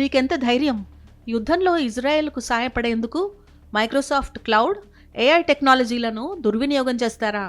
మీకెంత ధైర్యం? యుద్ధంలో ఇజ్రాయెల్కు సహాయపడేందుకు మైక్రోసాఫ్ట్ క్లౌడ్ ఏఐ టెక్నాలజీలను దుర్వినియోగం చేస్తారా?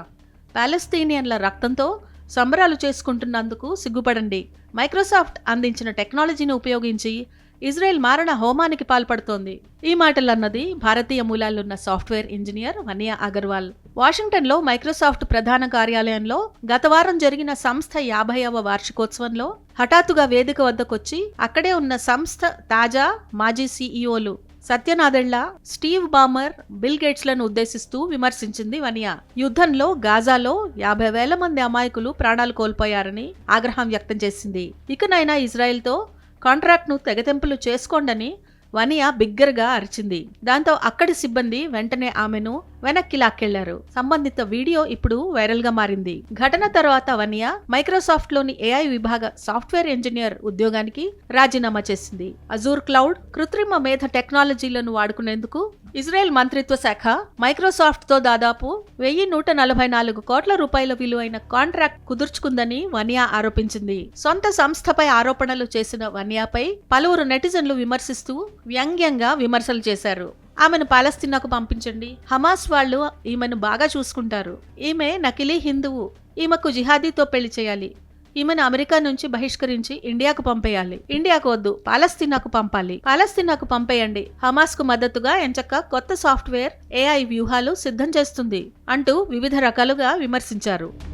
పాలస్తీనియన్ల రక్తంతో సంబరాలు చేసుకుంటున్నందుకు సిగ్గుపడండి. మైక్రోసాఫ్ట్ అందించిన టెక్నాలజీని ఉపయోగించి ఇజ్రాయెల్ మారణ హోమానికి పాల్పడుతోంది. ఈ మాటలన్నది భారతీయ మూలాలున్న సాఫ్ట్వేర్ ఇంజనీర్ వనియా అగర్వాల్. వాషింగ్టన్లో మైక్రోసాఫ్ట్ ప్రధాన కార్యాలయంలో గత వారం జరిగిన సంస్థ యాభైవ వార్షికోత్సవంలో హఠాత్తుగా వేదిక వద్దకొచ్చి అక్కడే ఉన్న సంస్థ తాజా మాజీ సీఈఓలు సత్యనాదెళ్ళ స్టీవ్ బామర్ బిల్ గేట్స్లను ఉద్దేశిస్తూ విమర్శించింది వనియా. యుద్ధంలో గాజాలో యాభై వేల మంది అమాయకులు ప్రాణాలు కోల్పోయారని ఆగ్రహం వ్యక్తం చేసింది. ఇకనైనా ఇజ్రాయెల్తో కాంట్రాక్ట్ను తెగతెంపులు చేసుకోండని వనియా బిగ్గరగా అరిచింది. దాంతో అక్కడి సిబ్బంది వెంటనే ఆమెను వెనక్కి లాక్కెళ్ళారు. సంబంధిత వీడియో ఇప్పుడు వైరల్గా మారింది. ఘటన తర్వాత వనియా మైక్రోసాఫ్ట్లోని ఏఐ విభాగ సాఫ్ట్వేర్ ఇంజనీర్ ఉద్యోగానికి రాజీనామా చేసింది. అజూర్ క్లౌడ్ కృత్రిమ మేధ టెక్నాలజీలను వాడుకునేందుకు ఇజ్రాయెల్ మంత్రిత్వ శాఖ మైక్రోసాఫ్ట్తో దాదాపు వెయ్యి నూట నలభై నాలుగు కోట్ల రూపాయల విలువైన కాంట్రాక్ట్ కుదుర్చుకుందని వనియా ఆరోపించింది. సొంత సంస్థపై ఆరోపణలు చేసిన వనియాపై పలువురు నెటిజన్లు విమర్శిస్తూ వ్యంగ్యంగా విమర్శలు చేశారు. ఆమెను పాలస్తీనాకు పంపించండి. హమాస్ వాళ్ళు ఈమెను బాగా చూసుకుంటారు. ఈమె నకిలీ హిందువు. ఈమెకు జిహాదీతో పెళ్ళి చేయాలి. ఈమెను అమెరికా నుంచి బహిష్కరించి ఇండియాకు పంపేయాలి. ఇండియాకు వద్దు పాలస్తీనాకు పంపాలి. పాలస్తీనాకు పంపేయండి. హమాస్కు మద్దతుగా ఎంచక్క కొత్త సాఫ్ట్వేర్ ఏఐ వ్యూహాలు సిద్ధం చేస్తుంది అంటూ వివిధ రకాలుగా విమర్శించారు.